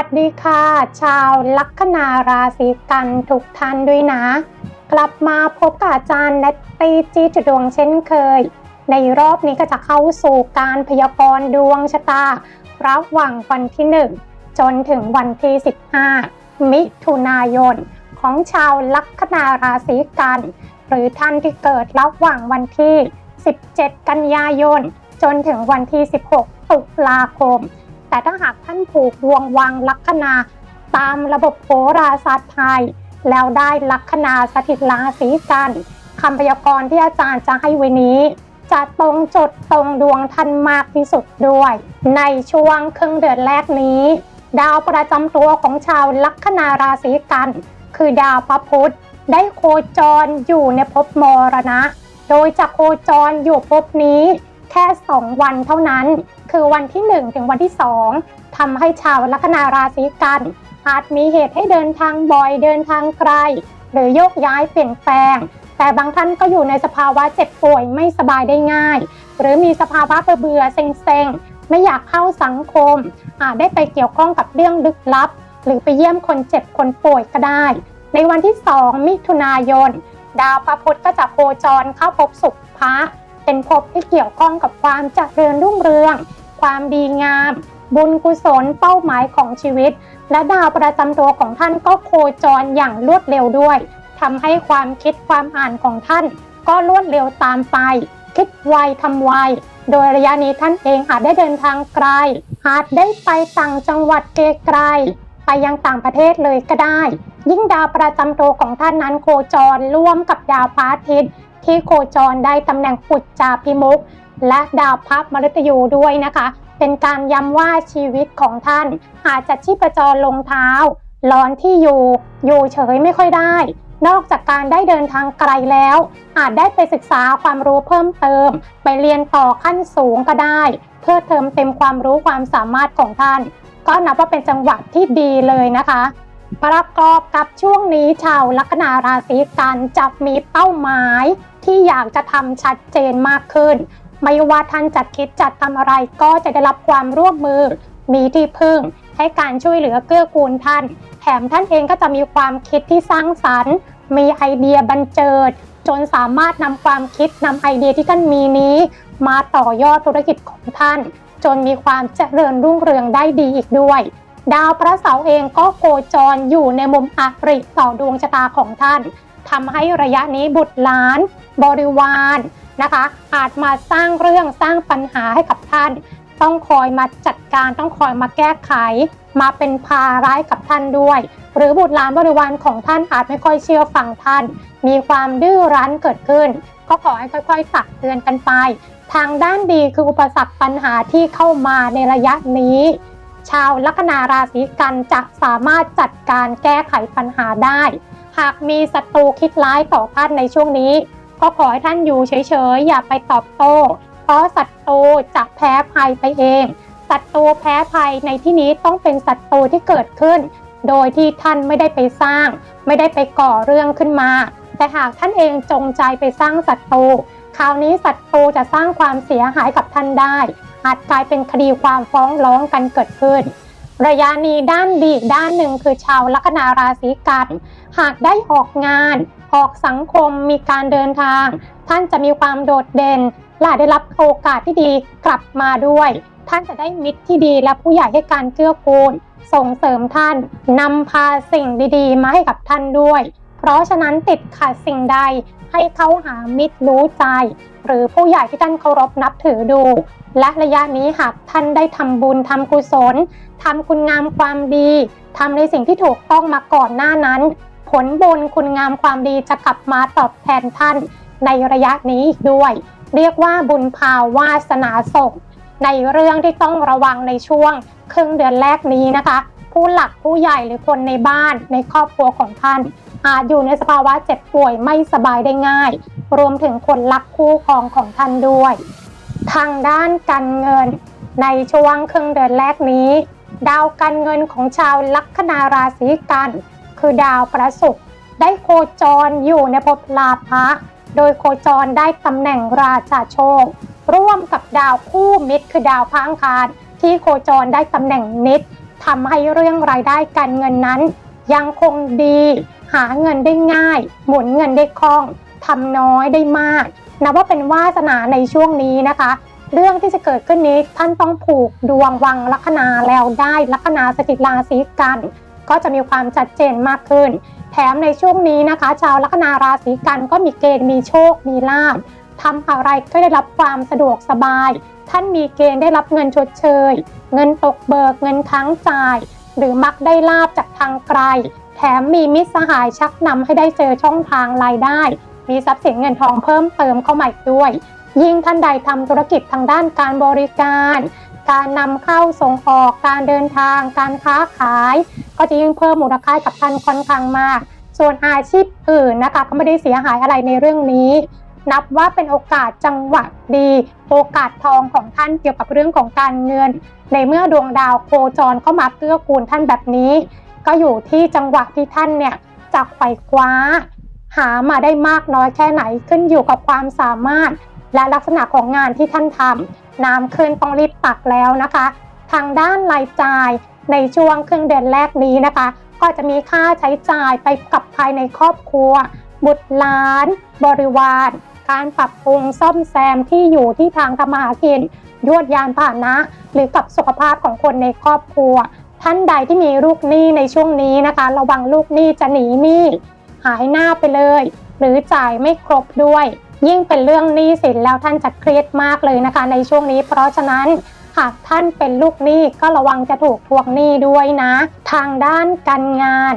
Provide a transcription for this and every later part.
วัสดีค่ะ ชาวลัคนาราศีกันทุกท่านด้วยนะ กลับมาพบกับอาจารย์เนตตี้จีจุดดวงเช่นเคย ในรอบนี้ก็จะเข้าสู่การพยากรณ์ดวงชะตา ระหว่างวันที่ 1 จนถึงวันที่ 15 มิถุนายน ของชาวลัคนาราศีกัน หรือท่านที่เกิดระหว่างวันที่ 17 กันยายน จนถึงวันที่ 16 ตุลาคม แต่ถ้าหากท่านผูกดวงวางลัคนาตามระบบโหราศาสตร์ไทย แล้วได้ลัคนาสถิตราศีกันคำพยากรณ์ที่อาจารย์จะให้ไว้นี้ จะตรงจุดตรงดวงท่านมากที่สุดด้วย ในช่วงครึ่งเดือนแรกนี้ ดาวประจำตัวของชาวลัคนาราศีกัน คือดาวพระพุธได้โคจรอยู่ในภพมรณะ โดยจะโคจรอยู่ภพนี้แค่ 2 วันเท่านั้น คือวันที่ 1 ถึงวันที่ 2ทำให้ชาวลัคนาราศีกันอาจมีเหตุให้เดินทางบ่อยเดินทางไกล หรือโยกย้ายเปลี่ยนแปลง แต่บางท่านก็อยู่ในสภาวะเจ็บป่วยไม่สบายได้ง่าย หรือมีสภาวะเบื่อๆเซ็งๆ ไม่อยากเข้าสังคม อาจได้ไปเกี่ยวข้องกับเรื่องลึกลับ หรือไปเยี่ยมคนเจ็บคนป่วยก็ได้ ในวันที่ 2 มิถุนายน ดาวพระพุธก็จะโคจรเข้าภพสุขพระเป็นภพที่เกี่ยวข้องกับความเจริญรุ่งเรือง ความดีงาม บุญกุศลเป้าหมายของชีวิต และดาวประจำตัวของท่านก็โคจรอย่างรวดเร็วด้วยทำให้ความคิดความอ่านของท่าน ก็รวดเร็วตามไป คิดไวทำไวโดยระยะนี้ท่านเองอาจได้เดินทางไกล อาจได้ไปต่างจังหวัดไกลๆไปยังต่างประเทศเลยก็ได้ ยิ่งดาวประจำตัวของท่านนั้นโคจรร่วมกับดาวพระอาทิตย์ที่โคจรได้ตำแหน่งปุจจาพิมุก และดาวพระมฤตยูด้วยนะคะ เป็นการย้ำว่าชีวิตของท่าน อาจจะชีพจรลงเท้า ร้อนที่อยู่ อยู่เฉยไม่ค่อยได้ นอกจากการได้เดินทางไกลแล้ว อาจได้ไปศึกษาความรู้เพิ่มเติม ไปเรียนต่อขั้นสูงก็ได้ เพื่อเติมเต็มความรู้ความสามารถของท่าน ก็นับว่าเป็นจังหวะที่ดีเลยนะคะประกอบกับช่วงนี้ชาวลัคนาราศีกันจะมีเป้าหมายที่อยากจะทำชัดเจนมากขึ้น ไม่ว่าท่านจัดคิดจัดทำอะไรก็จะได้รับความร่วมมือ มีที่พึ่ง ให้การช่วยเหลือเกื้อกูลท่าน แถมท่านเองก็จะมีความคิดที่สร้างสรรค์ มีไอเดียบันเจิด จนสามารถนำความคิดนำไอเดียที่ท่านมีนี้ มาต่อยอดธุรกิจของท่าน จนมีความเจริญรุ่งเรืองได้ดีอีกด้วยดาวพระเสาร์เองก็โคจรอยู่ในมุมอริต่อดวงชะตาของท่านทำให้ระยะนี้บุตรหลาน บริวาร นะคะ อาจมาสร้างเรื่องสร้างปัญหาให้กับท่าน ต้องคอยมาจัดการต้องคอยมาแก้ไข มาเป็นภาร้ายกับท่านด้วย หรือบุตรหลานบริวารของท่านอาจไม่ค่อยเชื่อฟังท่าน มีความดื้อรั้นเกิดขึ้น ก็ขอให้ค่อยๆตักเตือนกันไป ทางด้านดีคืออุปสรรคปัญหาที่เข้ามาในระยะนี้ชาวลัคนาราศีกันจะสามารถจัดการแก้ไขปัญหาได้ หากมีศัตรูคิดร้ายต่อท่านในช่วงนี้ ก็ขอให้ท่านอยู่เฉยๆ อย่าไปตอบโต้ เพราะศัตรูจะแพ้ภัยไปเอง ศัตรูแพ้ภัยในที่นี้ต้องเป็นศัตรูที่เกิดขึ้น โดยที่ท่านไม่ได้ไปสร้าง ไม่ได้ไปก่อเรื่องขึ้นมา แต่หากท่านเองจงใจไปสร้างศัตรู คราวนี้ศัตรูจะสร้างความเสียหายกับท่านได้ อาจกลายเป็นคดีความฟ้องร้องกันเกิดขึ้นระยะนี้ด้านดีด้านหนึ่งคือชาวลัคนาราศีกัน หากได้ออกงาน ออกสังคมมีการเดินทาง ท่านจะมีความโดดเด่นและได้รับโอกาสที่ดีกลับมาด้วย ท่านจะได้มิตรที่ดีและผู้ใหญ่ให้การเกื้อกูล ส่งเสริมท่านนำพาสิ่งดีๆ มาให้กับท่านด้วย เพราะฉะนั้นติดขัดสิ่งใดให้เขาหามิตรรู้ใจ หรือผู้ใหญ่ที่ท่านเคารพนับถือดู และระยะนี้หากท่านได้ทำบุญทำกุศลทำคุณงามความดีทำในสิ่งที่ถูกต้องมาก่อนหน้านั้น ผลบุญคุณงามความดีจะกลับมาตอบแทนท่านในระยะนี้อีกด้วย เรียกว่าบุญพาวาสนาส่งในเรื่องที่ต้องระวังในช่วงครึ่งเดือนแรกนี้นะคะ ผู้หลักผู้ใหญ่หรือคนในบ้านในครอบครัวของท่าน อาจอยู่ในสภาวะเจ็บป่วยไม่สบายได้ง่าย รวมถึงคนรักคู่ครองของท่านด้วย ทางด้านการเงิน ในช่วงครึ่งเดือนแรกนี้ ดาวการเงินของชาวลัคนาราศีกัน คือดาวประศุกร์ได้โคจรอยู่ในภพลาภะโดยโคจรได้ตำแหน่งราชาโชค ร่วมกับดาวคู่มิตร คือดาวพระอังคาร ที่โคจรได้ตำแหน่งนิตรทำให้เรื่องรายได้การเงินนั้น ยังคงดี หาเงินได้ง่าย หมุนเงินได้คล่องทำน้อยได้มากนับว่าเป็นวาสนาในช่วงนี้นะคะ เรื่องที่จะเกิดขึ้นนี้ท่านต้องผูกดวงวังลัคนาแล้วได้ลัคนาสถิตราศีกัน ก็จะมีความชัดเจนมากขึ้น แถมในช่วงนี้นะคะ ชาวลัคนาราศีกันก็มีเกณฑ์มีโชค มีลาภทำอะไรก็ได้รับความสะดวกสบาย ท่านมีเกณฑ์ได้รับเงินชดเชย เงินตกเบิกเงินค้างจ่าย หรือมักได้ลาบจากทางไกล แถมมีมิตรสหายชักนำให้ได้เจอช่องทางรายได้ มีทรัพย์สินเงินทองเพิ่มเติมเข้ามาด้วย ยิ่งท่านใดทำธุรกิจทางด้านการบริการ การนำเข้าส่งออกการเดินทาง การค้าขาย ก็จะยิ่งเพิ่มมูลค่ากับท่านค่อนข้างมาก ส่วนอาชีพอื่นนะคะก็ไม่ได้เสียหายอะไรในเรื่องนี้ นับว่าเป็นโอกาสจังหวะดี โอกาสทองของท่านเกี่ยวกับเรื่องของการเงิน ในเมื่อดวงดาวโคจรเข้ามาเกื้อกูลท่านแบบนี้ ก็อยู่ที่จังหวะที่ท่านเนี่ยจะไขว่คว้า หามาได้มากน้อยแค่ไหนขึ้นอยู่กับความสามารถ และลักษณะของงานที่ท่านทำน้ำขึ้นต้องรีบตักแล้วนะคะ ทางด้านรายจ่ายในช่วงครึ่งเดือนแรกนี้นะคะ ก็จะมีค่าใช้จ่ายไปกับภายในครอบครัว บุตรหลาน บริวาร การปรับปรุงซ่อมแซมที่อยู่ที่ทางทำมาหากินยวดยานพานะ หรือกับสุขภาพของคนในครอบครัว ท่านใดที่มีลูกหนี้ในช่วงนี้นะคะ ระวังลูกหนี้จะหนีหนี้หายหน้าไปเลย หรือจ่ายไม่ครบด้วย ยิ่งเป็นเรื่องหนี้สินแล้วท่านจะเครียดมากเลยนะคะในช่วงนี้เพราะฉะนั้นหากท่านเป็นลูกหนี้ก็ระวังจะถูกทวงหนี้ด้วยนะ ทางด้านการงาน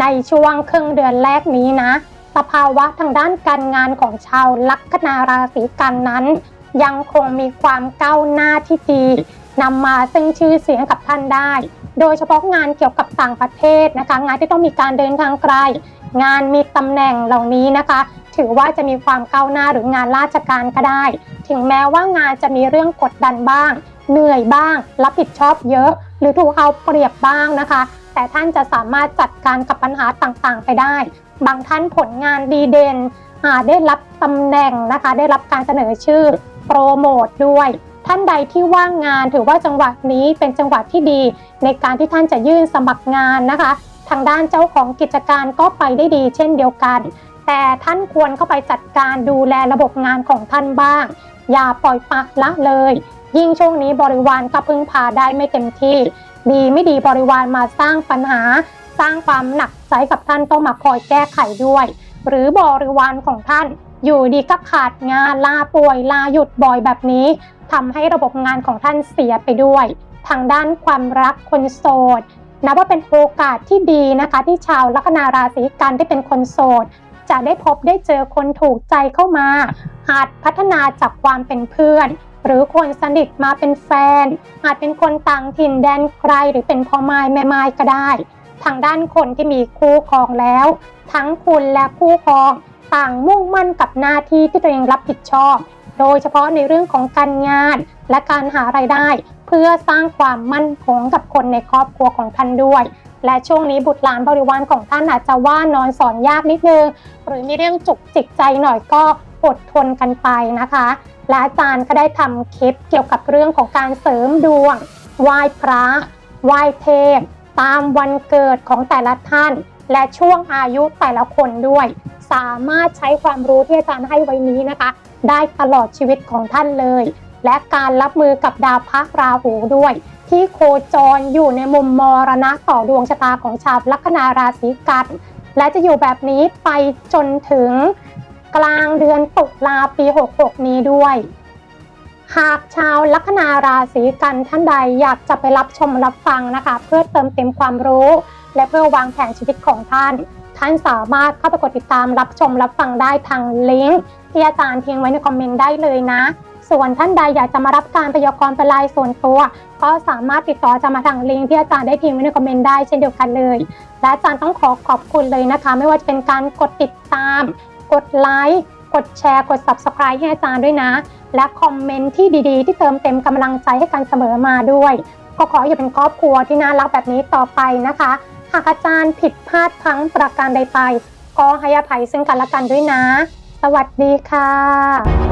ในช่วงครึ่งเดือนแรกนี้นะ สภาวะทางด้านการงานของชาวลัคนาราศีกันนั้น ยังคงมีความก้าวหน้าที่ดีนำมาซึ่งชื่อเสียงกับท่านได้ โดยเฉพาะงานเกี่ยวกับต่างประเทศนะคะ งานที่ต้องมีการเดินทางไกล งานมีตำแหน่งเหล่านี้นะคะ ถือว่าจะมีความก้าวหน้าหรืองานราชการก็ได้ ถึงแม้ว่างานจะมีเรื่องกดดันบ้าง เหนื่อยบ้าง รับผิดชอบเยอะ หรือถูกเอาเปรียบบ้างนะคะ แต่ท่านจะสามารถจัดการกับปัญหาต่างๆ ไปได้ บางท่านผลงานดีเด่นอาได้รับตำแหน่งนะคะ ได้รับการเสนอชื่อโปรโมทด้วยท่านใดที่ว่างงานถือว่าจังหวะนี้เป็นจังหวะที่ดี ในการที่ท่านจะยื่นสมัครงานนะคะ ทางด้านเจ้าของกิจการก็ไปได้ดีเช่นเดียวกัน แต่ท่านควรเข้าไปจัดการดูแลระบบงานของท่านบ้าง อย่าปล่อยปละละเลย ยิ่งช่วงนี้บริวารก็พึ่งพาได้ไม่เต็มที่ ดีไม่ดีบริวารมาสร้างปัญหา สร้างความหนักใจกับท่านต้องมาคอยแก้ไขด้วย หรือบริวารของท่านอยู่ดีก็ขาดงานลาป่วยลาหยุดบ่อยแบบนี้ทำให้ระบบงานของท่านเสียไปด้วย ทางด้านความรักคนโสดนับว่าเป็นโอกาสที่ดีนะคะ ที่ชาวลัคนาราศีกันที่เป็นคนโสด จะได้พบได้เจอคนถูกใจเข้ามา อาจพัฒนาจากความเป็นเพื่อน หรือคนสนิทมาเป็นแฟน อาจเป็นคนต่างถิ่นแดนไกลหรือเป็นพ่อไม้แม่ไม้ก็ได้ ทางด้านคนที่มีคู่ครองแล้ว ทั้งคุณและคู่ครอง ต่างมุ่งมั่นกับหน้าที่ที่ตัวเองรับผิดชอบ โดยเฉพาะในเรื่องของการงานและการหาไรายได้ เพื่อสร้างความมั่นคงกับคนในครอบครัวของท่านด้วย และช่วงนี้บุตรหลานบริวารของท่านอาจจะว่านอนสอนยากนิดนึง หรือมีเรื่องจุกจิกใจหน่อยก็อดทนกันไปนะคะ และอาจารย์ก็ได้ทำคลิปเกี่ยวกับเรื่องของการเสริมดวงไหว้พระไหว้เทพ ตามวันเกิดของแต่ละท่าน และช่วงอายุแต่ละคนด้วย สามารถใช้ความรู้ที่อาจารย์ให้ไว้นี้นะคะ ได้ตลอดชีวิตของท่านเลย และการรับมือกับดาวพระราหูด้วย ที่โคจรอยู่ในมุมมรณะต่อดวงชะตาของชาวลัคนาราศีกัน และจะอยู่แบบนี้ไปจนถึงกลางเดือนตุลาปี 66 นี้ด้วย หากชาวลัคนาราศีกันท่านใดอยากจะไปรับชมรับฟังนะคะ เพื่อเติมเต็มความรู้ และเพื่อวางแผนชีวิตของท่าน ท่านสามารถเข้าไปกดติดตามรับชมรับฟังได้ทางลิงก์ที่อาจารย์ทิ้งไว้ในคอมเมนต์ได้เลยนะ ส่วนท่านใดอยากจะมารับการพยากรณ์เป็นรายส่วนตัว ก็สามารถติดต่อจะมาทางลิงก์ที่อาจารย์ได้ทิ้งไว้ในคอมเมนต์ได้เช่นเดียวกันเลย และอาจารย์ต้องขอขอบคุณเลยนะคะ ไม่ว่าจะเป็นการกดติดตาม กดไลค์กดแชร์ กด subscribe ให้อาจารย์ด้วยนะ และคอมเมนต์ที่ดีๆ ที่เติมเต็มกำลังใจให้กันเสมอมาด้วย ก็ขออย่าเป็นครอบครัวที่น่ารักแบบนี้ต่อไปนะคะ หากอาจารย์ผิดพลาดพลั้งประการใดไปก็ให้อภัยซึ่งกันและกันด้วยนะ สวัสดีค่ะ